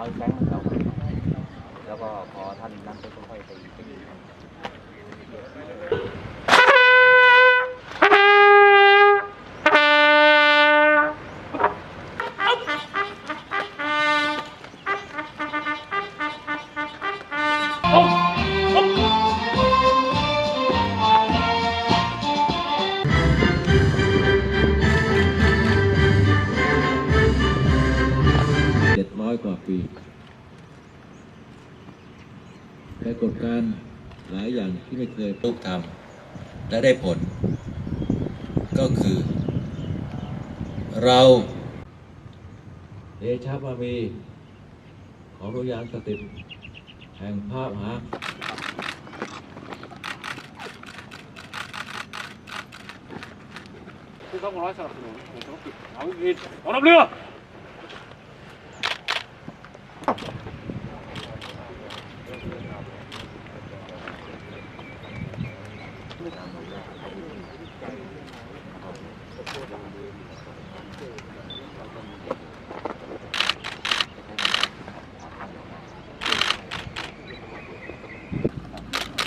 เอาแบงค์มันเอาแล้วก็พอท่านนั่นก็ค่อยๆไปไป อยกว่าปีปรากฏการณ์หลายอย่างที่ไม่เคยลูกทำและได้ผล ก็คือ เราเดชะบารมีของโรยานสติแห่งพระมหาคือต้องร้อยสนับสนุนของธุรกิจเอาอีกเอารับเรือ น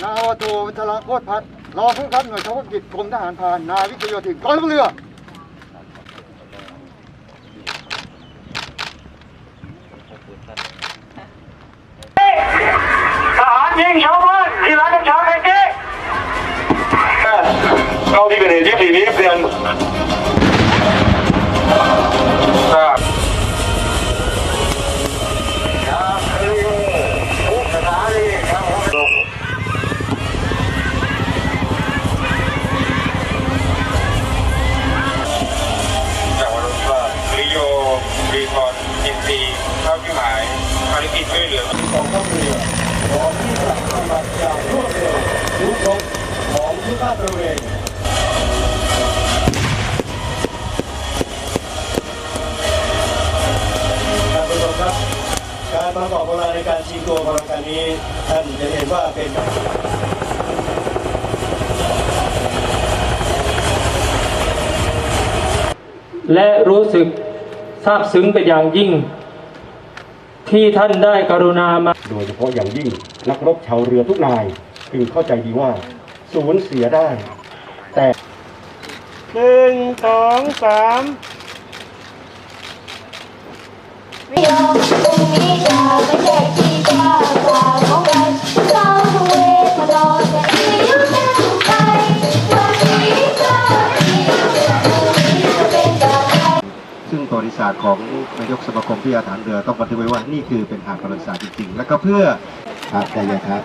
าวาโทวัชระโคตรพัฒน์รองผู้บังคับหน่วยเฉพาะกิจกรมทหารพรานนาวิกโยธินกองทัพเรือทหารยิงชาวบ้านที่ร้านน้ำชาไก่เก๊เข้าที่เกิดเห บเดือนครับวันรุ่งว่าริโยรีคอนอินซีเข้าที่หมายภารกิจช่วยเหลือของทัพเรือพร้อมที่จะปฏิบัติอย่างรวดเร็วรุกรบของทุกภาคบริเวณ ประกอบโบราณในการชิงตัวพลังการนี้ท่านจะเห็นว่าเป็นและรู้สึกซาบซึ้งเป็นอย่างยิ่ง ที่ท่านได้กรุณามา โดยเฉพาะอย่างยิ่งนักรบชาวเรือทุกนายพึงเข้าใจดีว่าสูญเสียได้ แต่หนึ่งสองสามไม่ ยอมพรุ่งนี้จะไม่แยกที่จะกล่าวของกันเราทุเวทมาดอนจะที่ยุ่งไปวันนี้ก็ที่จะเป็นแบบไหนซึ่งประวัติศาสตร์ของนายกสมาคมพิยาฐานเรือต้องบันทึกไว้ว่านี่คือเป็นหาดประวัติศาสตร์จริงๆ แล้วก็เพื่อครับได้ยังครับ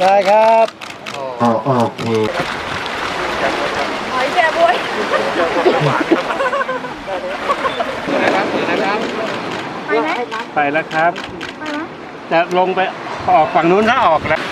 ได้ครับอ๋อโอเค ไปแล้วครับ จะลงไปออกฝั่งนู้นถ้าออกแล้วไ